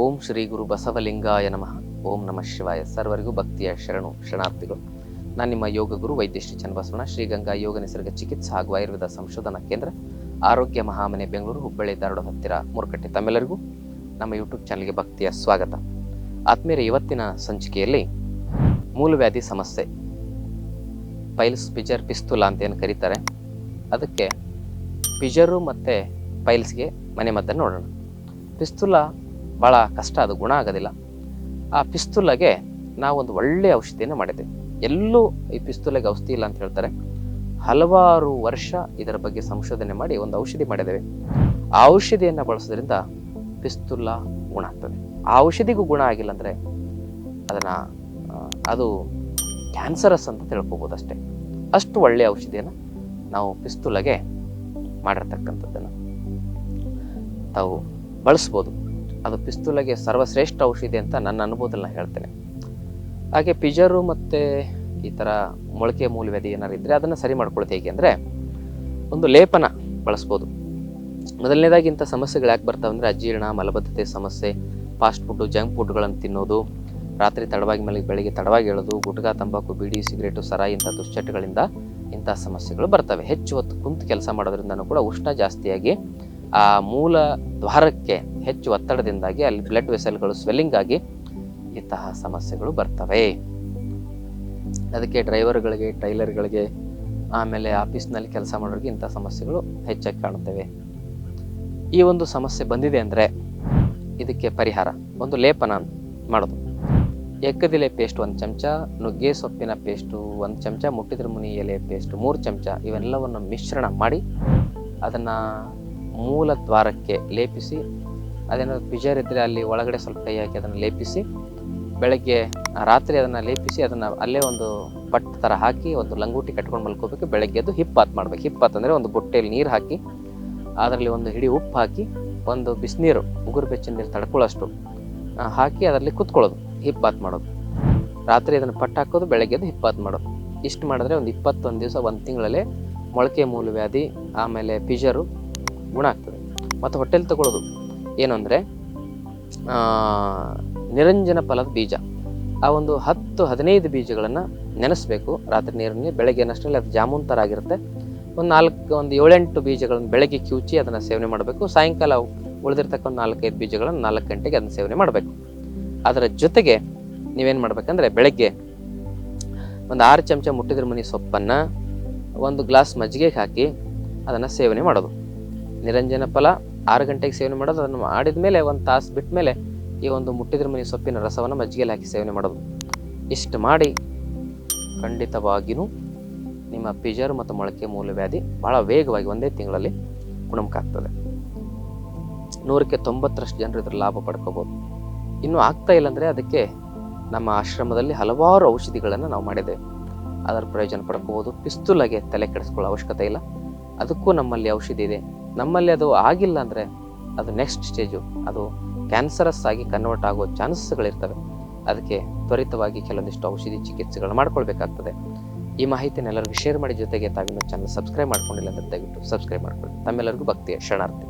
ಓಂ ಶ್ರೀ ಗುರು ಬಸವಲಿಂಗಾಯ ನಮಃ. ಓಂ ನಮಃ ಶಿವಾಯ. ಸರ್ವರಿಗೂ ಭಕ್ತಿಯ ಶರಣು, ಶರಣಾರ್ಥಿಗಳು. ನಾನು ನಿಮ್ಮ ಯೋಗ ಗುರು ವೈದ್ಯ ಶ್ರೀ ಚನ್ನಬಸವಣ್ಣ ಶ್ರೀಗಂಗಾ ಯೋಗ ನಿಸರ್ಗ ಚಿಕಿತ್ಸಾ ಹಾಗೂ ಆಯುರ್ವೇದ ಸಂಶೋಧನಾ ಕೇಂದ್ರ, ಆರೋಗ್ಯ ಮಹಾಮನೆ ಬೆಂಗಳೂರು, ಹುಬ್ಬಳ್ಳಿ, ಧಾರವಾಡ, ಹತ್ತಿರ, ಮೂರುಕಟ್ಟೆ ತಮ್ಮೆಲ್ಲರಿಗೂ ನಮ್ಮ ಯೂಟ್ಯೂಬ್ ಚಾನಲ್ಗೆ ಭಕ್ತಿಯ ಸ್ವಾಗತ. ಆತ್ಮೀಯರ ಇವತ್ತಿನ ಸಂಚಿಕೆಯಲ್ಲಿ ಮೂಲವ್ಯಾಧಿ ಸಮಸ್ಯೆ. ಪೈಲ್ಸ್ ಪಿಜರ್ ಪಿಸ್ತುಲ ಅಂತ ಏನು ಕರೀತಾರೆ. ಅದಕ್ಕೆ ಪಿಜರು ಮತ್ತು ಪೈಲ್ಸ್ಗೆ ಮನೆ ಮದ್ದನ್ನು ನೋಡೋಣ. ಪಿಸ್ತುಲ ಭಾಳ ಕಷ್ಟ, ಅದು ಗುಣ ಆಗೋದಿಲ್ಲ. ಆ ಪಿಸ್ತುಲಗೆ ನಾವೊಂದು ಒಳ್ಳೆಯ ಔಷಧಿಯನ್ನು ಮಾಡಿದ್ದೆ ಎಲ್ಲೂ ಈ ಪಿಸ್ತುಲಗೆ ಔಷಧಿ ಇಲ್ಲ ಅಂತ ಹೇಳ್ತಾರೆ. ಹಲವಾರು ವರ್ಷ ಇದರ ಬಗ್ಗೆ ಸಂಶೋಧನೆ ಮಾಡಿ ಒಂದು ಔಷಧಿ ಮಾಡಿದ್ದೇವೆ. ಆ ಔಷಧಿಯನ್ನು ಬಳಸೋದ್ರಿಂದ ಪಿಸ್ತುಲ ಗುಣ ಆಗ್ತದೆ. ಆ ಔಷಧಿಗೂ ಗುಣ ಆಗಿಲ್ಲ ಅಂದರೆ ಅದನ್ನು ಅದು ಕ್ಯಾನ್ಸರಸ್ ಅಂತ ತಿಳ್ಕೊಬೋದು ಅಷ್ಟೇ. ಅಷ್ಟು ಒಳ್ಳೆಯ ಔಷಧಿಯನ್ನು ನಾವು ಪಿಸ್ತುಲಗೆ ಮಾಡಿರ್ತಕ್ಕಂಥದ್ದನ್ನು ತಾವು ಬಳಸ್ಬೋದು. ಅದು ಪಿಸ್ತೂಲಗೆ ಸರ್ವಶ್ರೇಷ್ಠ ಔಷಧಿ ಅಂತ ನನ್ನ ಅನುಭವದಲ್ಲಿ ನಾನು ಹೇಳ್ತೇನೆ. ಹಾಗೆ ಪಿಜರು ಮತ್ತು ಈ ಥರ ಮೊಳಕೆ ಮೂಲವ್ಯಾಧಿ ಏನಾರು ಇದ್ದರೆ ಅದನ್ನು ಸರಿ ಮಾಡ್ಕೊಳ್ಳೋದು ಹೇಗೆ ಅಂದರೆ ಒಂದು ಲೇಪನ ಬಳಸ್ಬೋದು. ಮೊದಲನೇದಾಗಿ ಇಂಥ ಸಮಸ್ಯೆಗಳು ಯಾಕೆ ಬರ್ತಾವೆ ಅಂದರೆ ಅಜೀರ್ಣ, ಮಲಬದ್ಧತೆ ಸಮಸ್ಯೆ ಫಾಸ್ಟ್ ಫುಡ್ಡು ಜಂಕ್ ಫುಡ್ಗಳನ್ನು ತಿನ್ನೋದು, ರಾತ್ರಿ ತಡವಾಗಿ ಮೇಲೆ ಬೆಳಿಗ್ಗೆ ತಡವಾಗಿ ಹೇಳೋದು ಗುಟ್ಕಾ, ತಂಬಾಕು, ಬೀಡಿ ಸಿಗರೇಟು ಸರ ಇಂಥ ದುಶ್ಚಟಗಳಿಂದ ಇಂಥ ಸಮಸ್ಯೆಗಳು ಬರ್ತವೆ. ಹೆಚ್ಚು ಹೊತ್ತು ಕುಂತು ಕೆಲಸ ಮಾಡೋದ್ರಿಂದನೂ ಕೂಡ ಉಷ್ಣ ಜಾಸ್ತಿಯಾಗಿ ಆ ಮೂಲ ದ್ವಾರಕ್ಕೆ ಹೆಚ್ಚು ಒತ್ತಡದಿಂದಾಗಿ ಅಲ್ಲಿ ಬ್ಲಡ್ ವೆಸಲ್ಗಳು ಸ್ವೆಲ್ಲಿಂಗ್ ಆಗಿ ಇಂತಹ ಸಮಸ್ಯೆಗಳು ಬರ್ತವೆ. ಅದಕ್ಕೆ ಡ್ರೈವರ್ಗಳಿಗೆ ಟೈಲರ್ಗಳಿಗೆ ಆಮೇಲೆ ಆಫೀಸ್ನಲ್ಲಿ ಕೆಲಸ ಮಾಡೋರಿಗೆ ಇಂಥ ಸಮಸ್ಯೆಗಳು ಹೆಚ್ಚಾಗಿ ಕಾಣುತ್ತವೆ. ಈ ಒಂದು ಸಮಸ್ಯೆ ಬಂದಿದೆ ಅಂದರೆ ಇದಕ್ಕೆ ಪರಿಹಾರ, ಒಂದು ಲೇಪನ ಮಾಡೋದು. ಎಕ್ಕದಿಲೆ ಪೇಸ್ಟ್ ಒಂದು ಚಮಚ, ನುಗ್ಗೆ ಸೊಪ್ಪಿನ ಪೇಸ್ಟು ಒಂದು ಚಮಚ ಮುಟ್ಟಿದ್ರ ಮುನಿ ಎಲೆ ಪೇಸ್ಟು ಮೂರು ಚಮಚ, ಇವೆಲ್ಲವನ್ನು ಮಿಶ್ರಣ ಮಾಡಿ ಅದನ್ನು ಮೂಲ ದ್ವಾರಕ್ಕೆ ಲೇಪಿಸಿ ಅದೇನಾದ್ರು ಪಿಜರ್ ಇದ್ದರೆ ಅಲ್ಲಿ ಒಳಗಡೆ ಸ್ವಲ್ಪ ಕೈ ಹಾಕಿ ಅದನ್ನು ಲೇಪಿಸಿ, ಬೆಳಗ್ಗೆ ರಾತ್ರಿ ಅದನ್ನು ಲೇಪಿಸಿ, ಅದನ್ನು ಅಲ್ಲೇ ಒಂದು ಪಟ್ ಥರ ಹಾಕಿ, ಒಂದು ಲಂಗೂಟಿ ಕಟ್ಕೊಂಡು ಮಲ್ಕೋಬೇಕು. ಬೆಳಗ್ಗೆ ಅದು ಹಿಪ್ಪಾತ್ ಮಾಡ್ಬೇಕು. ಹಿಪ್ಪಾತ್ ಅಂದರೆ ಒಂದು ಬುಟ್ಟೆಯಲ್ಲಿ ನೀರು ಹಾಕಿ, ಅದರಲ್ಲಿ ಒಂದು ಹಿಡಿ ಉಪ್ಪು ಹಾಕಿ, ಒಂದು ಬಿಸಿನೀರು, ಉಗುರು ಬೆಚ್ಚಿನ ನೀರು ತಡ್ಕೊಳ್ಳೋಷ್ಟು ಹಾಕಿ ಅದರಲ್ಲಿ ಕುತ್ಕೊಳ್ಳೋದು. ಹಿಪ್ಪಾತ್ ಮಾಡೋದು. ರಾತ್ರಿ ಅದನ್ನು ಪಟ್ಟು ಹಾಕೋದು, ಬೆಳಗ್ಗೆ ಅದು ಹಿಪ್ಪಾತ್ ಮಾಡೋದು. ಇಷ್ಟು ಮಾಡಿದ್ರೆ ಒಂದು ಇಪ್ಪತ್ತೊಂದು ದಿವಸ, ಒಂದು ತಿಂಗಳಲ್ಲೇ ಮೊಳಕೆ ಮೂಲವ್ಯಾಧಿ ಆಮೇಲೆ ಪಿಜರು ಗುಣ ಆಗ್ತದೆ. ಮತ್ತು ಹೊಟ್ಟೆಲಿ ತಗೊಳ್ಳೋದು ಏನು ಅಂದರೆ ನಿರಂಜನ ಫಲದ ಬೀಜ. ಆ ಒಂದು ಹತ್ತು, ಹದಿನೈದು ಬೀಜಗಳನ್ನು ನೆನೆಸಬೇಕು. ರಾತ್ರಿ ನೀರಿನಲ್ಲಿ ಬೆಳಗ್ಗೆ ಏನಷ್ಟರಲ್ಲಿ ಅದು ಜಾಮೂನ್ ಥರ ಆಗಿರುತ್ತೆ ಒಂದು ನಾಲ್ಕು, ಒಂದು ಏಳೆಂಟು ಬೀಜಗಳನ್ನು ಬೆಳಗ್ಗೆ ಕಿವುಚಿ ಅದನ್ನು ಸೇವನೆ ಮಾಡಬೇಕು. ಸಾಯಂಕಾಲ ಉಳಿದಿರ್ತಕ್ಕಂಥ ನಾಲ್ಕೈದು ಬೀಜಗಳನ್ನು ನಾಲ್ಕು ಗಂಟೆಗೆ ಅದನ್ನು ಸೇವನೆ ಮಾಡಬೇಕು. ಅದರ ಜೊತೆಗೆ ನೀವೇನು ಮಾಡ್ಬೇಕಂದ್ರೆ, ಬೆಳಗ್ಗೆ ಒಂದು ಆರು ಚಮಚ ಮುಟ್ಟಿದ್ರ ಮನಿ ಸೊಪ್ಪನ್ನು ಒಂದು ಗ್ಲಾಸ್ ಮಜ್ಜಿಗೆಗೆ ಹಾಕಿ ಅದನ್ನು ಸೇವನೆ ಮಾಡೋದು. ನಿರಂಜನ ಫಲ ಆರು ಗಂಟೆಗೆ ಸೇವನೆ ಮಾಡೋದು, ಅದನ್ನು ಮಾಡಿದ ಮೇಲೆ ಒಂದು ತಾಸು ಬಿಟ್ಟ ಮೇಲೆ ಈ ಒಂದು ಮುಟ್ಟಿದ್ರ ಮನೆ ಸೊಪ್ಪಿನ ರಸವನ್ನು ಮಜ್ಜಿಗೆಯಲ್ಲಿ ಹಾಕಿ ಸೇವನೆ ಮಾಡೋದು. ಇಷ್ಟು ಮಾಡಿ ಖಂಡಿತವಾಗಿಯೂ ನಿಮ್ಮ ಪಿಜರ್ ಮತ್ತು ಮೊಳಕೆ ಮೂಲವ್ಯಾಧಿ ಭಾಳ ವೇಗವಾಗಿ ಒಂದೇ ತಿಂಗಳಲ್ಲಿ ಗುಣಮುಖ ಆಗ್ತದೆ ನೂರಕ್ಕೆ ತೊಂಬತ್ತರಷ್ಟು ಜನರು ಇದ್ರ ಲಾಭ ಪಡ್ಕೋಬೋದು. ಇನ್ನೂ ಆಗ್ತಾ ಇಲ್ಲ ಅಂದರೆ ಅದಕ್ಕೆ ನಮ್ಮ ಆಶ್ರಮದಲ್ಲಿ ಹಲವಾರು ಔಷಧಿಗಳನ್ನು ನಾವು ಮಾಡಿದ್ದೇವೆ. ಅದರ ಪ್ರಯೋಜನ ಪಡ್ಕೋಬೋದು. ಪಿಸ್ತುಲಾಗೆ ತಲೆ ಕೆಡಿಸ್ಕೊಳ್ಳೋ ಅವಶ್ಯಕತೆ ಇಲ್ಲ. ಅದಕ್ಕೂ ನಮ್ಮಲ್ಲಿ ಔಷಧಿ ಇದೆ. ನಮ್ಮಲ್ಲಿ ಅದು ಆಗಿಲ್ಲ ಅಂದರೆ ಅದು ನೆಕ್ಸ್ಟ್ ಸ್ಟೇಜು ಅದು ಕ್ಯಾನ್ಸರಸ್ ಆಗಿ ಕನ್ವರ್ಟ್ ಆಗೋ ಚಾನ್ಸಸ್ಗಳಿರ್ತವೆ ಅದಕ್ಕೆ ತ್ವರಿತವಾಗಿ ಕೆಲವೊಂದಿಷ್ಟು ಔಷಧಿ ಚಿಕಿತ್ಸೆಗಳು ಮಾಡ್ಕೊಳ್ಬೇಕಾಗ್ತದೆ. ಈ ಮಾಹಿತಿನ ಎಲ್ಲರಿಗೂ ಶೇರ್ ಮಾಡಿ ಜೊತೆಗೆ ತಾವಿನ ಚಾನಲ್ ಸಬ್ಸ್ಕ್ರೈಬ್ ಮಾಡ್ಕೊಂಡಿಲ್ಲ ಅಂತ ದಯವಿಟ್ಟು ಸಬ್ಸ್ಕ್ರೈಬ್ ಮಾಡ್ಕೊಳ್ಳಿ. ತಮ್ಮೆಲ್ಲರಿಗೂ ಭಕ್ತಿಯ ಶರಣಾರ್ಥಿ.